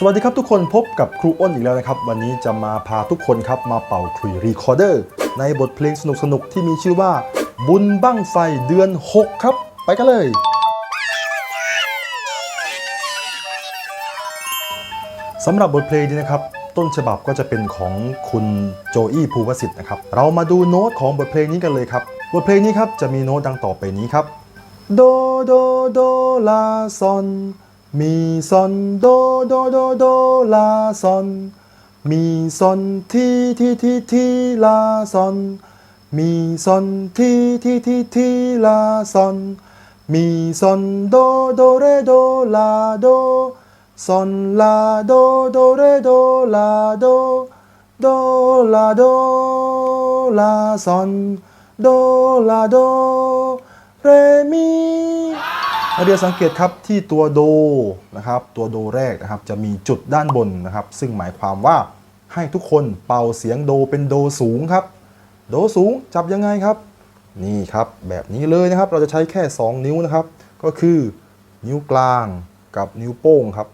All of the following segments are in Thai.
สวัสดีครับทุกคนพบกับครูอ้นอีกแล้วนะครับ วันนี้จะมาพาทุกคนครับมาเป่าคลุยรีคอร์เดอร์ในบทเพลงสนุกๆ ที่มีชื่อว่า บุญบั้งไฟเดือน 6 ครับ ไปกันเลย สำหรับบทเพลงนี้นะครับ ต้นฉบับก็จะเป็นของคุณโจอี้ภูวสิทธิ์นะครับ เรามาดูโน้ตของบทเพลงนี้กันเลยครับ บทเพลงนี้ครับจะมีโน้ตดังต่อไปนี้ครับ โดโดโดลาซอน มีซอนโดโดโดโดลาซอน มีซอนทีทีทีทีลาซอน มีซอนทีทีทีทีลาซอน มีซอนโดโดเรโดลาโดซอนลาโดโดเรโดลาโดโดลาโดลาซอนโดลาโดเรมี นักเรียนสังเกตครับที่ตัวโดนะครับตัวโดแรกนะครับจะมีจุดด้านบนนะครับ ซึ่งหมายความว่าให้ทุกคนเป่าเสียงโดเป็นโดสูงครับ โดสูงจับยังไงครับ นี่ครับแบบนี้เลยนะครับเราจะใช้แค่ 2 นิ้วนะครับ ก็คือนิ้วกลางกับนิ้วโป้งครับ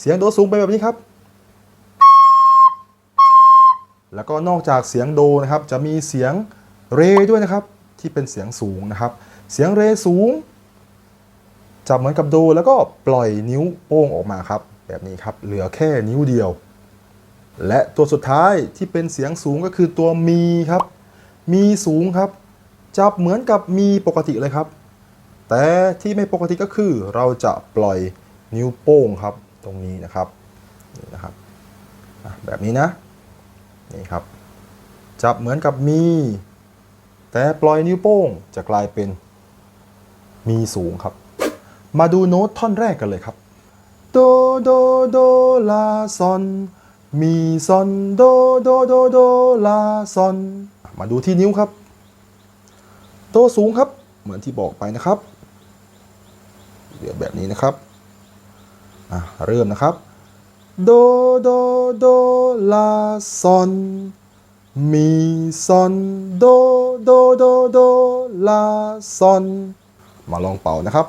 เสียงโดสูงเป็นแบบนี้ครับ แล้วก็นอกจากเสียงโดนะครับจะมีเสียงเรด้วยนะครับที่เป็นเสียงสูงนะครับ เสียงเรสูง จับเหมือนกับโดแล้วก็ปล่อยนิ้วโป้งออกมาครับ แบบนี้ครับ เหลือแค่นิ้วเดียว และตัวสุดท้ายที่เป็นเสียงสูงก็คือตัวมีครับ มีสูงครับ จับเหมือนกับมีปกติเลยครับ แต่ที่ไม่ปกติก็คือ เราจะปล่อยนิ้วโป้งครับ ตรงนี้นะครับนี่นะครับแบบนี้นะนี่ครับ จับเหมือนกับมี แต่ปล่อยนิ้วโป้งจะกลายเป็นมีสูงครับ มาดูโน้ตท่อนแรกกันเลยครับ โด โด โด ลา ซอน มีซอน โด โด โด โด ลา ซอน มาดูที่นิ้วครับโดสูงครับ เหมือนที่บอกไปนะครับ เดี๋ยวแบบนี้นะครับเริ่มนะครับ โด โด โด ลา ซอน มีซอน โด โด โด โด ลา ซอน มาลองเป่านะครับ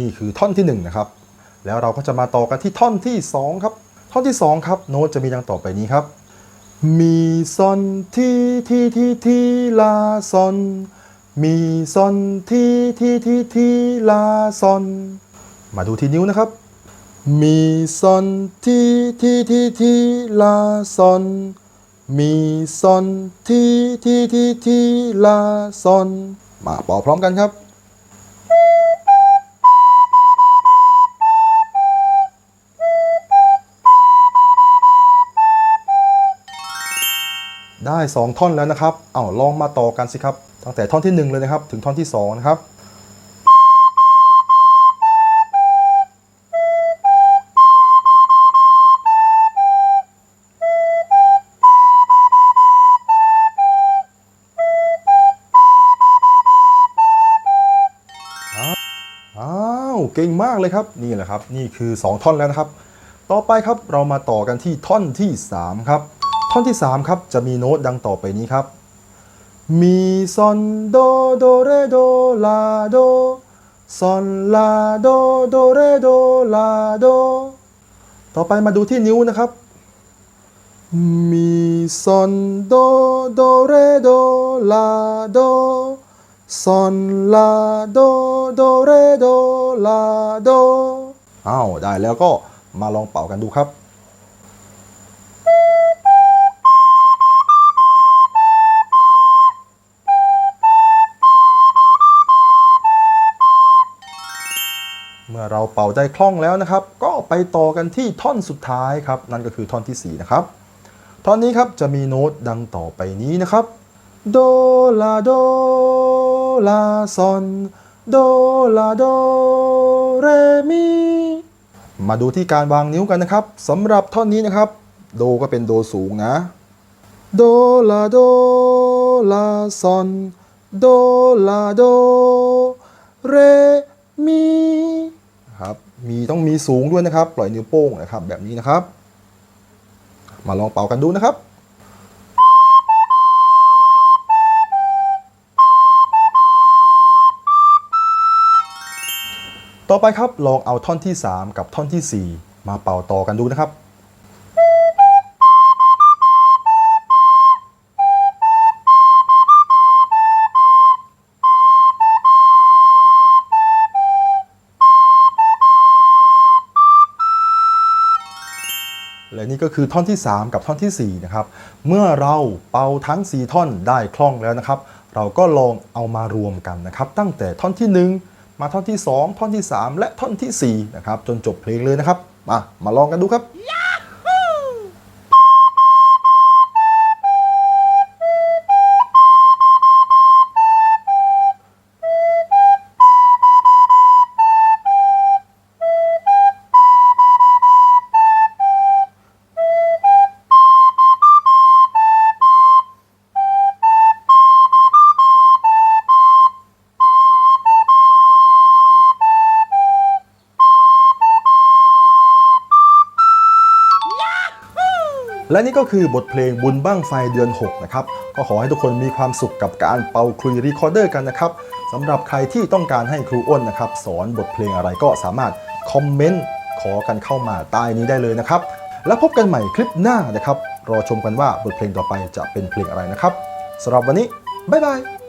นี่คือท่อนที่1นะครับแล้วเราก็จะมาต่อกันที่ท่อนที่ 2 ครับ ท่อนที่ 2 ครับ โน้ตจะมีดังต่อไปนี้ครับ มีซอนทีทีทีทีลาซอนมีซอนทีทีทีทีลาซอนมาดูที่นิ้วนะครับ มีซอนทีทีทีทีลาซอนมีซอนทีทีทีทีลาซอนมาเป่าพร้อมกันครับ ได้ 2 ท่อนแล้วนะครับเอาลองมาต่อกันสิครับ ตั้งแต่ท่อนที่ 1 เลยนะครับ ถึงท่อนที่ 2 นะครับอ้าวเก่งมากเลยครับนี่แหละครับ นี่คือ 2 ท่อนแล้วนะครับ ต่อไปครับเรามาต่อกันที่ท่อนที่ 3 ครับ ท่อนที่ 3 ครับ จะมีโน้ตดังต่อไปนี้ครับ มีซอนโดโดเรโดลาโดซอนลาโดโดเรโดลาโดต่อไปมาดูที่นิ้วนะครับ มีซอนโดโดเรโดลาโดซอนลาโดโดเรโดลาโดอ้าวได้แล้วก็มาลองเป่ากันดูครับ เราเป่าได้คล่องแล้วนะครับ ก็ไปต่อกันที่ท่อนสุดท้ายครับ นั่นก็คือท่อนที่ 4 นะครับ ท่อนนี้ครับจะมีโน้ตดังต่อไปนี้นะครับ โดลาโดลาซอนโดลาโดเรมีมาดูที่การวางนิ้วกันนะครับสำหรับท่อนนี้นะครับ โดก็เป็นโดสูงนะ โดลาโดลาซอนโดลาโดเร ครับ มีต้องมีสูงด้วยนะครับ ปล่อยนิ้วโป้งนะครับ แบบนี้นะครับ มาลองเป่ากันดูนะครับต่อไปครับลองเอาท่อนที่ 3 กับท่อนที่ 4 มาเป่าต่อกันดูนะครับ และนี่ก็คือท่อนที่ 3 กับท่อนทีสี่4นะครับเมื่อเราเป่าทั้ง 4 ท่อนได้คล่องแล้วนะครับ เราก็ลองเอามารวมกันนะครับ ตั้งแต่ท่อนที่ 1 มาท่อนที่ 2 ท่อนที่ 3 และท่อนทีสี่4นะครับจนจบเพลงเลยนะครับมามาลองกันดูครับ และนี่ก็คือบทเพลงบุญบ้างไฟเดือน 6 นะครับ ก็ขอให้ทุกคนมีความสุขกับการเป่าคลุยรีคอร์เดอร์กันนะครับสำหรับใครที่ต้องการให้ครูอ้นนะครับสอนบทเพลงอะไรก็สามารถคอมเมนต์ขอกันเข้ามาใต้นี้ได้เลยนะครับ แล้วพบกันใหม่คลิปหน้านะครับ รอชมกันว่าบทเพลงต่อไปจะเป็นเพลงอะไรนะครับสำหรับวันนี้บ๊ายบาย